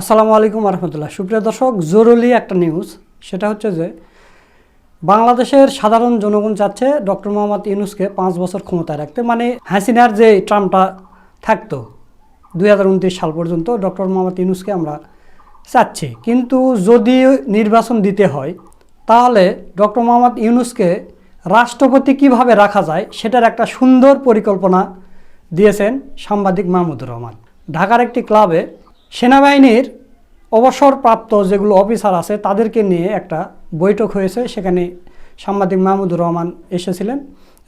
আসসালামু আলাইকুম রহমতুল্লাহ সুপ্রিয় দর্শক, জরুরি একটা নিউজ সেটা হচ্ছে যে বাংলাদেশের সাধারণ জনগণ চাচ্ছে ডক্টর মোহাম্মদ ইউনুসকে পাঁচ বছর ক্ষমতায় রাখতে। মানে হাসিনার যে ট্রামটা থাকতো দুই সাল পর্যন্ত, ডক্টর মোহাম্মদ ইউনুসকে আমরা চাচ্ছি। কিন্তু যদি নির্বাচন দিতে হয়, তাহলে ডক্টর মোহাম্মদ ইউনুসকে রাষ্ট্রপতি কীভাবে রাখা যায়, সেটার একটা সুন্দর পরিকল্পনা দিয়েছেন সাংবাদিক মাহমুদুর রহমান। ঢাকার একটি ক্লাবে সেনাবাহিনীর অবসরপ্রাপ্ত যেগুলো অফিসার আছে, তাদেরকে নিয়ে একটা বৈঠক হয়েছে। সেখানে সাংবাদিক মাহমুদুর রহমান এসেছিলেন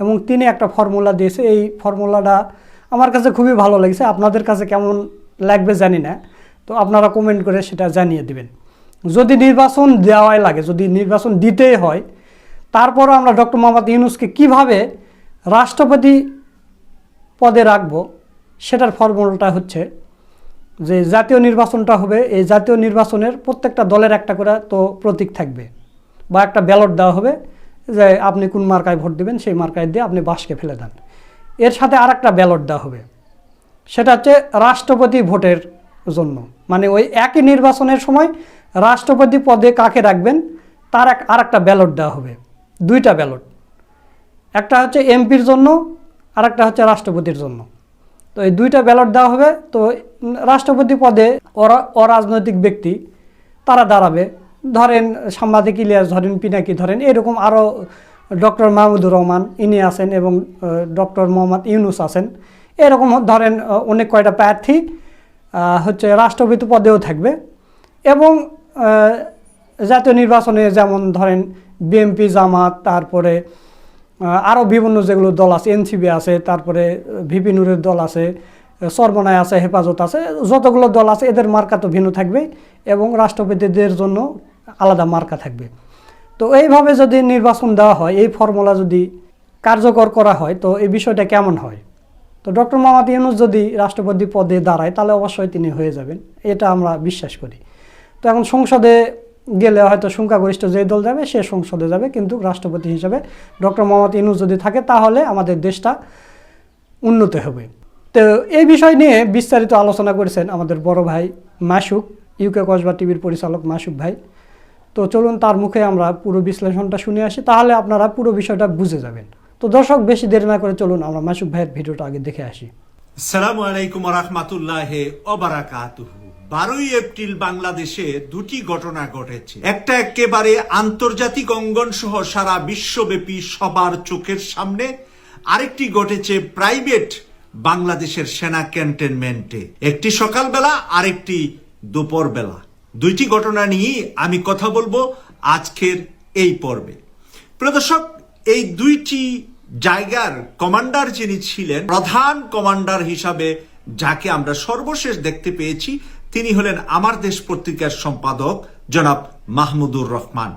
এবং তিনি একটা ফর্মুলা দিয়েছে। এই ফর্মুলাটা আমার কাছে খুবই ভালো লেগেছে। আপনাদের কাছে কেমন লাগবে জানি না, তো আপনারা কমেন্ট করে সেটা জানিয়ে দিবেন। যদি নির্বাচন দেওয়াই লাগে, যদি নির্বাচন দিতেই হয়, তারপরও আমরা ডক্টর মোহাম্মদ ইউনুসকে কীভাবে রাষ্ট্রপতি পদে রাখব, সেটার ফর্মুলাটা হচ্ছে যে জাতীয় নির্বাচনটা হবে, এই জাতীয় নির্বাচনের প্রত্যেকটা দলের একটা করে তো প্রতীক থাকবে। বা একটা ব্যালট দেওয়া হবে যে আপনি কোন মার্কায় ভোট দেবেন, সেই মার্কায় দিয়ে আপনি বাসকে ফেলে দেন। এর সাথে আর একটা ব্যালট দেওয়া হবে। সেটা হচ্ছে রাষ্ট্রপতি ভোটের জন্য। মানে ওই একই নির্বাচনের সময় রাষ্ট্রপতি পদে কাকে রাখবেন, তার এক আর একটা ব্যালট দেওয়া হবে। দুইটা ব্যালট একটা হচ্ছে এমপির জন্য আর একটা হচ্ছে রাষ্ট্রপতির জন্য। তো এই দুইটা ব্যালট দেওয়া হবে। তো রাষ্ট্রপতি পদে অরা, অরাজনৈতিক ব্যক্তি, তারা দাঁড়াবে। ধরেন সাংবাদিক ইলিয়াস, ধরেন পিনাকি, ধরেন এরকম আরও ডক্টর মাহমুদুর রহমান ইনি আছেন এবং ডক্টর মোহাম্মদ ইউনুস আছেন। এরকম ধরেন অনেক কয়টা প্রার্থী হচ্ছে রাষ্ট্রপতি পদেও থাকবে। এবং জাতীয় নির্বাচনে যেমন ধরেন বিএমপি জামাত, তারপরে আরও বিভিন্ন যেগুলো দল আছে, এনসিবি আছে, তারপরে ভিপি নুরের দল আছে সর্বনায় আছে, হেফাজত আছে, যতগুলো দল আছে, এদের মার্কা তো ভিন্ন থাকবে এবং রাষ্ট্রপতিদের জন্য আলাদা মার্কা থাকবে। তো এইভাবে যদি নির্বাচন দেওয়া হয়, এই ফর্মুলা যদি কার্যকর করা হয়, তো এই বিষয়টা কেমন হয়? তো ডক্টর মোহাম্মদ ইউনুস যদি রাষ্ট্রপতি পদে দাঁড়ায়, তাহলে অবশ্যই তিনি হয়ে যাবেন, এটা আমরা বিশ্বাস করি। তো এখন সংসদে গেলে হয়তো সংখ্যাগরিষ্ঠ যে দল যাবে, সে সংসদে যাবে। কিন্তু রাষ্ট্রপতি হিসেবে ডক্টর মোহাম্মদ ইউনুস যদি থাকে, তাহলে আমাদের দেশটা উন্নত হবে। তো এই বিষয় নিয়ে বিস্তারিত আলোচনা করেছেন আমাদের বড় ভাই মাসুক ইউকে কসবা টিভির পরিচালক মাসুক ভাই। তো চলুন তার মুখে আমরা পুরো বিশ্লেষণটা শুনে আসি, তাহলে আপনারা পুরো বিষয়টা বুঝে যাবেন। তো দর্শক, বেশি দেরি না করে চলুন আমরা মাসুক ভাইয়ের ভিডিওটা আগে দেখে আসি। সালামু আলাইকুম রহমাতুল্লাহ অবারাকাতুহু বারোই এপ্রিল বাংলাদেশে দুটি ঘটনা ঘটেছে। একটা একেবারে আন্তর্জাতিক অঙ্গন সহ সারা বিশ্বব্যাপী সবার চোখের সামনে। আরেকটি ঘটেছে প্রাইভেট বাংলাদেশের সেনা ক্যান্টনমেন্টে। একটি সকালবেলা, আরেকটি দুপুরবেলা। দুইটি ঘটনা নিয়েই আমি কথা বলব আজকের এই পর্বে। প্রদর্শক এই দুইটি জায়গার কমান্ডার যিনি ছিলেন, প্রধান কমান্ডার হিসাবে যাকে আমরা সর্বশেষ দেখতে পেয়েছি তিনি হলেন আমার দেশ পত্রিকার সম্পাদক, জনাব মাহমুদুর রহমান।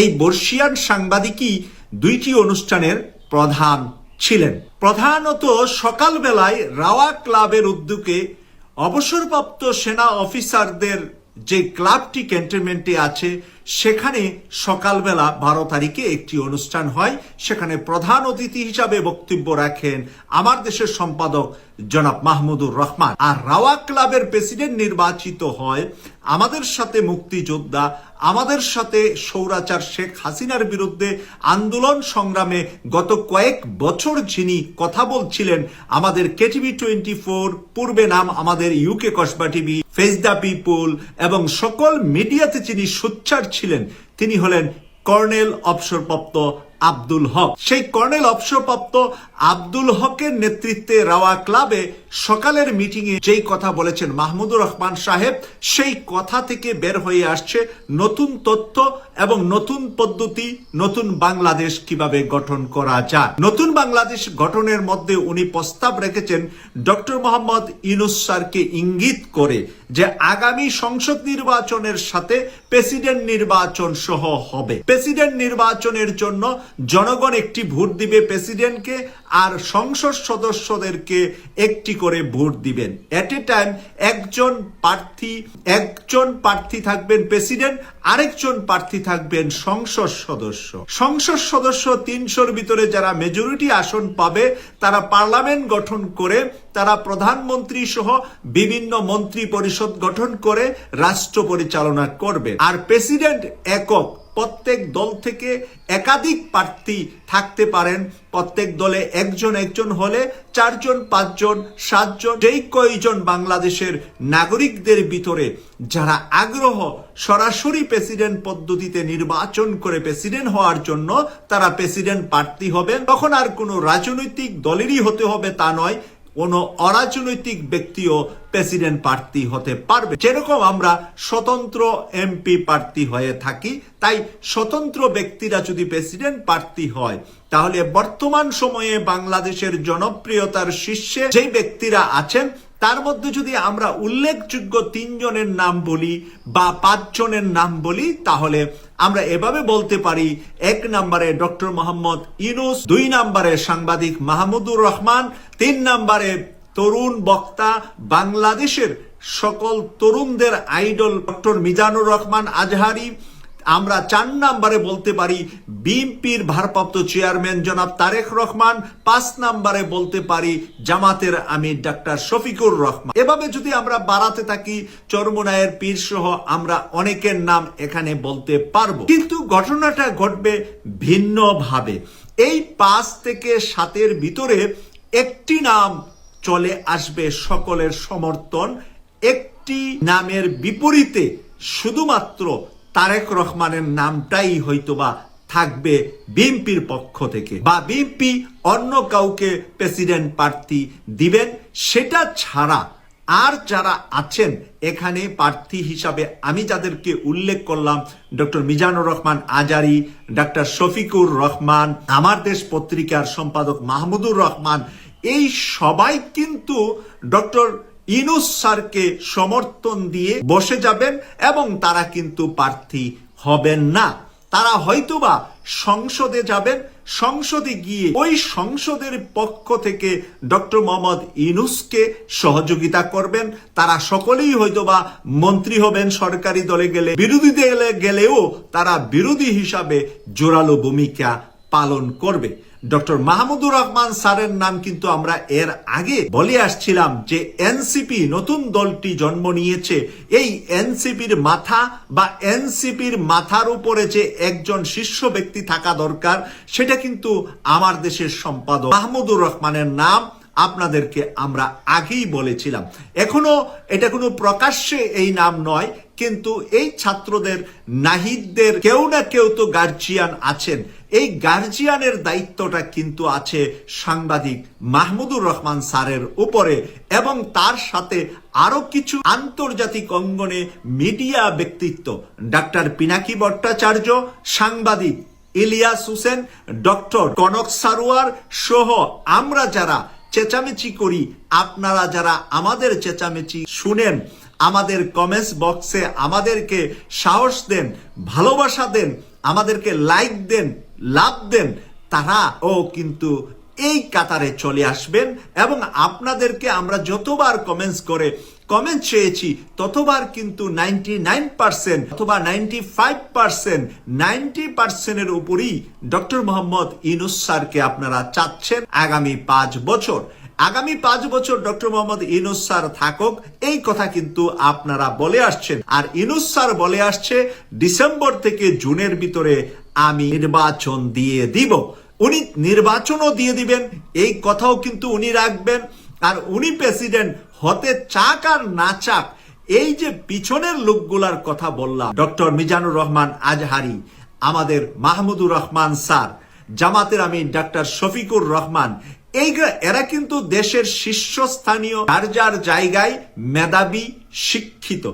এই বর্ষিয়ান সাংবাদিকই দুইটি অনুষ্ঠানের প্রধান ছিলেন। প্রধানত সকালবেলায় রাওয়া ক্লাবের উদ্যোগে অবসরপ্রাপ্ত সেনা অফিসারদের যে ক্লাবটি ক্যান্টনমেন্টে আছে, সেখানে সকালবেলা বারো তারিখে একটি অনুষ্ঠান হয়। সেখানে প্রধান অতিথি হিসাবে বক্তব্য রাখেন আমার দেশের সম্পাদক জনাব মাহমুদুর রহমান। আর রাওয়া ক্লাবের প্রেসিডেন্ট নির্বাচিত হয় আমাদের সাথে মুক্তিযোদ্ধা আমাদের সাথে সৌরাচার শেখ হাসিনার বিরুদ্ধে আন্দোলন সংগ্রামে গত কয়েক বছর যিনি কথা বলছিলেন, আমাদের কেটিভি টোয়েন্টি ফোর পূর্বে নাম আমাদের UK Kasba TV face the people এবং সকল মিডিয়াতে যিনি সোচ্চার ছিলেন, তিনি হলেন কর্নেল অবসরপ্রাপ্ত আব্দুল হক। সেই কর্নেল অবসরপ্রাপ্ত আব্দুল হকের নেতৃত্বে রাওয়া ক্লাবে সকালের মিটিং এ যেই কথা বলেছেন মাহমুদুর রহমান সাহেব, সেই কথা থেকে বের হয়ে আসছে নতুন তথ্য এবং নতুন পদ্ধতি, নতুন বাংলাদেশ কীভাবে গঠন করা যায়। নতুন বাংলাদেশ গঠনের মধ্যে উনি প্রস্তাব রেখেছেন ডক্টর মোহাম্মদ ইউনুস স্যারকে ইঙ্গিত করে যে আগামী সংসদ নির্বাচনের সাথে প্রেসিডেন্ট নির্বাচন সহ হবে। প্রেসিডেন্ট নির্বাচনের জন্য জনগণ একটি ভোট দিবে প্রেসিডেন্টকে আর সংসদ সদস্যদেরকে একটি করে ভোট দিবেন। এট এ টাইম একজন প্রার্থী একজন প্রার্থী থাকবেন প্রেসিডেন্ট, আরেকজন প্রার্থী থাকবেন সংসদ সদস্য। সংসদ সদস্য তিনশোর ভিতরে যারা মেজরিটি আসন পাবে, তারা পার্লামেন্ট গঠন করে, তারা প্রধানমন্ত্রী সহ বিভিন্ন মন্ত্রী পরিষদ গঠন করে রাষ্ট্র পরিচালনা করবে। আর প্রেসিডেন্ট একক প্রত্যেক দল থেকে একাধিক প্রার্থী থাকতে পারেন। প্রত্যেক দলে একজন একজন হলে চারজন, পাঁচজন, সাতজন, যেই কয়জন বাংলাদেশের নাগরিকদের ভিতরে যারা আগ্রহ সরাসরি প্রেসিডেন্ট পদ্ধতিতে নির্বাচন করে প্রেসিডেন্ট হওয়ার জন্য তারা প্রেসিডেন্ট প্রার্থী হবেন। তখন আর কোনো রাজনৈতিক দলেরই হতে হবে তা নয়। কোনো অরাজনৈতিক ব্যক্তিও প্রেসিডেন্ট প্রার্থী হতে পারবে। যেরকম আমরা স্বতন্ত্র এমপি প্রার্থী হয়ে থাকি, তাই স্বতন্ত্র ব্যক্তিরা যদি প্রেসিডেন্ট প্রার্থী হয়, তাহলে বর্তমান সময়ে বাংলাদেশের জনপ্রিয়তার শীর্ষে যেই ব্যক্তিরা আছেন তার মধ্যে যদি আমরা উল্লেখযোগ্য তিনজনের নাম বলি বা পাঁচজনের নাম বলি, তাহলে আমরা এভাবে বলতে পারি, এক নম্বরে ডক্টর মোহাম্মদ ইনুস দুই নম্বরে সাংবাদিক মাহমুদুর রহমান, তিন নম্বরে তরুণ বক্তা বাংলাদেশের সকল তরুণদের আইডল ডক্টর মিজানুর রহমান আজহারি আমরা চার নাম্বারে বলতে পারি বিএনপির ভারপ্রাপ্ত চেয়ারম্যান জনাব তারেক রহমান, পাঁচ নাম্বারে বলতে পারি জামাতের আমির ডাক্তার শফিকুর রহমান। এভাবে যদি আমরা বাড়াতে থাকি, চরমনায়ের পীর সহ আমরা অনেকের নাম এখানে বলতে পারব। কিন্তু ঘটনাটা ঘটবে ভিন্নভাবে। এই পাঁচ থেকে সাতের ভিতরে একটি নাম চলে আসবে সকলের সমর্থন, একটি নামের বিপরীতে শুধুমাত্র তারেক রহমানের নামটাই হয়তোবা থাকবে বিএনপির পক্ষ থেকে। বা বিএনপি অন্য কাউকে প্রেসিডেন্ট প্রার্থী দিবেন, সেটা ছাড়া আর যারা আছেন এখানে প্রার্থী হিসাবে আমি যাদেরকে উল্লেখ করলাম, ডক্টর মিজানুর রহমান আজারি, ডক্টর শফিকুর রহমান, আমার দেশ পত্রিকার সম্পাদক মাহমুদুর রহমান, এই সবাই কিন্তু ডক্টর ইনুস স্যারকে সমর্থন দিয়ে বসে যাবেন এবং তারা কিন্তু প্রার্থী হবেন না। তারা হয়তোবা সংসদে যাবেন, সংসদে গিয়ে ওই সংসদের পক্ষ থেকে ডক্টর মোহাম্মদ ইনুসকে সহযোগিতা করবেন। তারা সকলেই হয়তোবা মন্ত্রী হবেন সরকারি দলে গেলে, বিরোধী দলে গেলেও তারা বিরোধী হিসাবে জোরালো ভূমিকা পালন করবে। ডক্টর মাহমুদুর রহমান স্যারের নাম কিন্তু আমরা এর আগে বলে আসছিলাম যে এনসিপি নতুন দলটি জন্ম নিয়েছে। এই এনসিপির মাথা বা এনসিপির মাথার উপরে যে একজন শীর্ষ ব্যক্তি থাকা দরকার, সেটা কিন্তু আমার দেশের সম্পাদক মাহমুদুর রহমানের নাম আপনাদেরকে আমরা আগেই বলেছিলাম। এখনও এটা কোনো প্রকাশ্যে এই নাম নয়, কিন্তু এই ছাত্রদের, নাহিদদের কেউ না কেউ তো গার্জিয়ান আছেন। এই গার্জিয়ানের দায়িত্বটা কিন্তু আছে সাংবাদিক মাহমুদুর রহমান স্যারের উপরে এবং তার সাথে আরও কিছু আন্তর্জাতিক অঙ্গনে মিডিয়া ব্যক্তিত্ব, ডাক্তার পিনাকি ভট্টাচার্য, সাংবাদিক ইলিয়াস হোসেন, ডক্টর কনক সারোয়ার সহ আমরা যারা চেঁচামেচি করি। আপনারা যারা আমাদের চেঁচামেচি শুনেন, আমাদের কমেন্টস বক্সে আমাদেরকে সাহস দেন, ভালোবাসা দেন, আমাদেরকে লাইক দেন, লাভ দেন তারা ও কিন্তু এই কাতারে চলে আসবেন এবং আপনাদেরকে আমরা যতবার কমেন্টস করে কমেন্ট চেয়েছি, ততবার কিন্তু নাইনটি নাইন পার্সেন্ট অথবা নাইনটি ফাইভ পার্সেন্ট, নাইনটি পার্সেন্টের উপরই ডক্টর মোহাম্মদ ইনুস স্যারকে আপনারা চাচ্ছেন আগামী পাঁচ বছর। আগামী পাঁচ বছর ডক্টর মোহাম্মদ ইনুস স্যার থাকুক, এই কথা কিন্তু আপনারা বলে আসছেন। আর ইনুস স্যার বলে আসছে, ডিসেম্বর থেকে জুনের ভিতরে আমি নির্বাচন দিয়ে দিব। উনি নির্বাচনও দিয়ে দিবেন, এই কথাও কিন্তু উনি রাখবেন। আর উনি প্রেসিডেন্ট হতে চাক আর না চাক, এই যে পিছনের লোকগুলার কথা বললাম, ডক্টর মিজানুর রহমান আজহারি, আমাদের মাহমুদুর রহমান স্যার, জামাতের আমির ডাক্তার শফিকুর রহমান এই এরা কিন্তু দেশের শীর্ষস্থানীয় যার যার জায়গায় মেধাবী, শিক্ষিত।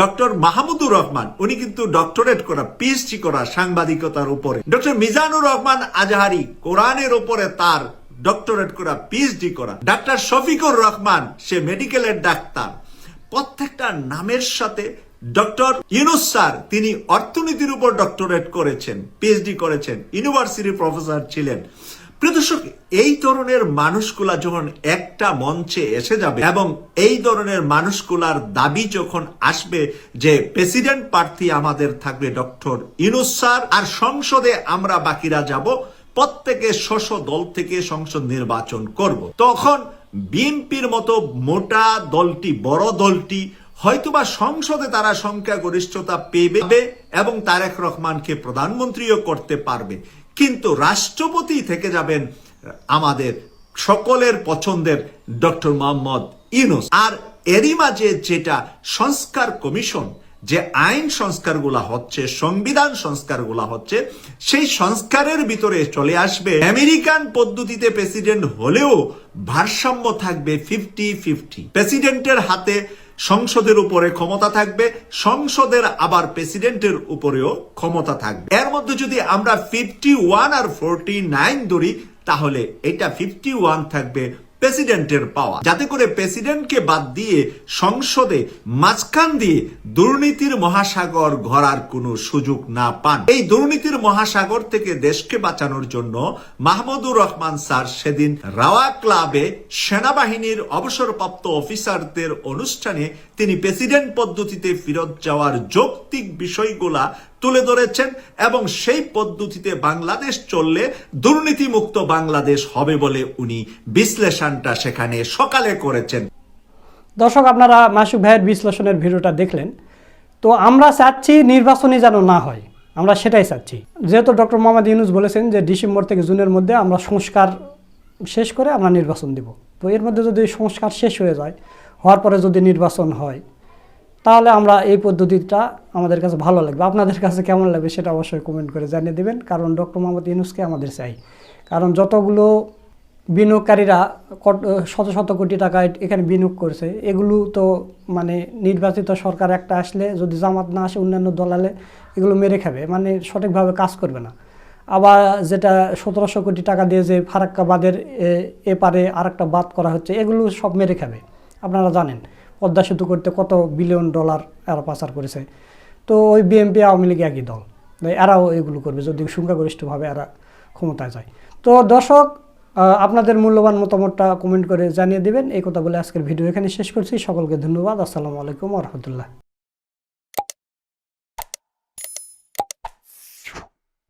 ডক্টর মাহমুদুর রহমান, উনি কিন্তু ডক্টরেট করা পিএইচডি করা সাংবাদিকতার উপরে। ডক্টর মিজানুর রহমান আজহারি, কোরআনের উপরে তার ডক্টরেট করা পিএইচডি করা। ডাক্তার শফিকুর রহমান, সে মেডিকেলের ডাক্তার। প্রত্যেকটা নামের সাথে ডক্টর ইউনুস স্যার, তিনি অর্থনীতির উপর ডক্টরেট করেছেন পিএইচডি করেছেন, ইউনিভার্সিটি প্রফেসর ছিলেন। প্রিয় এই ধরনের মানুষগুলা যখন একটা মঞ্চে এসে যাবে এবং এই ধরনের মানুষগুলার দাবি যখন আসবে যে প্রেসিডেন্ট প্রার্থী আমাদের থাকবে ডক্টর ইনুস স্যার, আর সংসদে আমরা বাকিরা যাব প্রত্যেকে শস্য দল থেকে সংসদ নির্বাচন করব। তখন বিএনপির মতো মোটা দলটি, বড় দলটি হয়তোবা সংসদে তারা সংখ্যাগরিষ্ঠতা পেবে এবং তারেক রহমানকে প্রধানমন্ত্রীও করতে পারবে। কিন্তু রাষ্ট্রপতি থেকে যাবেন আমাদের সকলের পছন্দের ডক্টর মোহাম্মদ ইউনুস। আর এরই মাঝে যেটা সংস্কার কমিশন যে আইন সংস্কারগুলা হচ্ছে, সংবিধান সংস্কারগুলা হচ্ছে, সেই সংস্কারের ভিতরে চলে আসবে আমেরিকান পদ্ধতিতে প্রেসিডেন্ট হলেও ভারসাম্য থাকবে ফিফটি ফিফটি। প্রেসিডেন্টের হাতে সংসদের উপরে ক্ষমতা থাকবে, সংসদের আবার প্রেসিডেন্টের উপরেও ক্ষমতা থাকবে। এর মধ্যে যদি আমরা ফিফটি ওয়ান আর ফোরটি নাইন ধরি, তাহলে এটা ফিফটি ওয়ান থাকবে প্রেসিডেন্টের পাওয়া। যাতে করে প্রেসিডেন্টকে বাদ দিয়ে সংসদে মাঝখান দিয়ে দুর্নীতির মহাসাগর ঘরার কোনো সুযোগ না পান। এই দুর্নীতির মহাসাগর থেকে দেশকে বাঁচানোর জন্য মাহমুদুর রহমান স্যার সেদিন রাওয়া ক্লাবে সেনাবাহিনীর অবসরপ্রাপ্ত অফিসারদের অনুষ্ঠানে তিনি প্রেসিডেন্ট পদ্ধতিতে ফেরত যাওয়ার যৌক্তিক বিষয়গুলা তুলে ধরেছেন এবং সেই পদ্ধতিতে বাংলাদেশ চললে দুর্নীতিমুক্ত বাংলাদেশ হবে বলে উনি বিশ্লেষণটা সেখানে সকালে করেছেন। দর্শক, আপনারা মাসুক ভাইয়ের বিশ্লেষণের ভিডিওটা দেখলেন। তো আমরা চাচ্ছি নির্বাচনই যেন না হয়। আমরা সেটাই চাচ্ছি। যেহেতু ডক্টর মোহাম্মদ ইউনুস বলেছেন যে ডিসেম্বর থেকে জুনের মধ্যে আমরা সংস্কার শেষ করে আমরা নির্বাচন দিব। তো এর মধ্যে যদি সংস্কার শেষ হয়ে যায়, হওয়ার পরে যদি নির্বাচন হয় তাহলে আমরা এই পদ্ধতিটা আমাদের কাছে ভালো লাগবে। আপনাদের কাছে কেমন লাগবে সেটা অবশ্যই কমেন্ট করে জানিয়ে দেবেন। কারণ ডক্টর মোহাম্মদ ইউনুসকে আমাদের চাই। কারণ যতগুলো বিনিয়োগকারীরা শত শত কোটি টাকা এখানে বিনিয়োগ করছে, এগুলো তো মানে নির্বাচিত সরকার একটা আসলে যদি জামাত না আসে অন্যান্য দলালে এগুলো মেরে খাবে। মানে সঠিকভাবে কাজ করবে না। আবার যেটা সতেরোশো কোটি টাকা দিয়ে যে ফারাক্কা বাঁধের এপারে আর একটা বাদ করা হচ্ছে, এগুলো সব মেরে খাবে। আপনারা জানেন। পদ্মা সেতু করতে কত বিলিয়ন ডলার এরা পাচার করেছে। তো ওই বিএনপি, আওয়ামী লীগ একই দল। এরাও এগুলো করবে যদি সংখ্যাগরিষ্ঠভাবে এরা ক্ষমতায় যায়। তো দর্শক আপনাদের মূল্যবান মতামতটা কমেন্ট করে জানিয়ে দেবেন। এই কথা বলে আজকের ভিডিও এখানে শেষ করছি। সকলকে ধন্যবাদ। আসসালামু আলাইকুম রহমতুল্লাহ।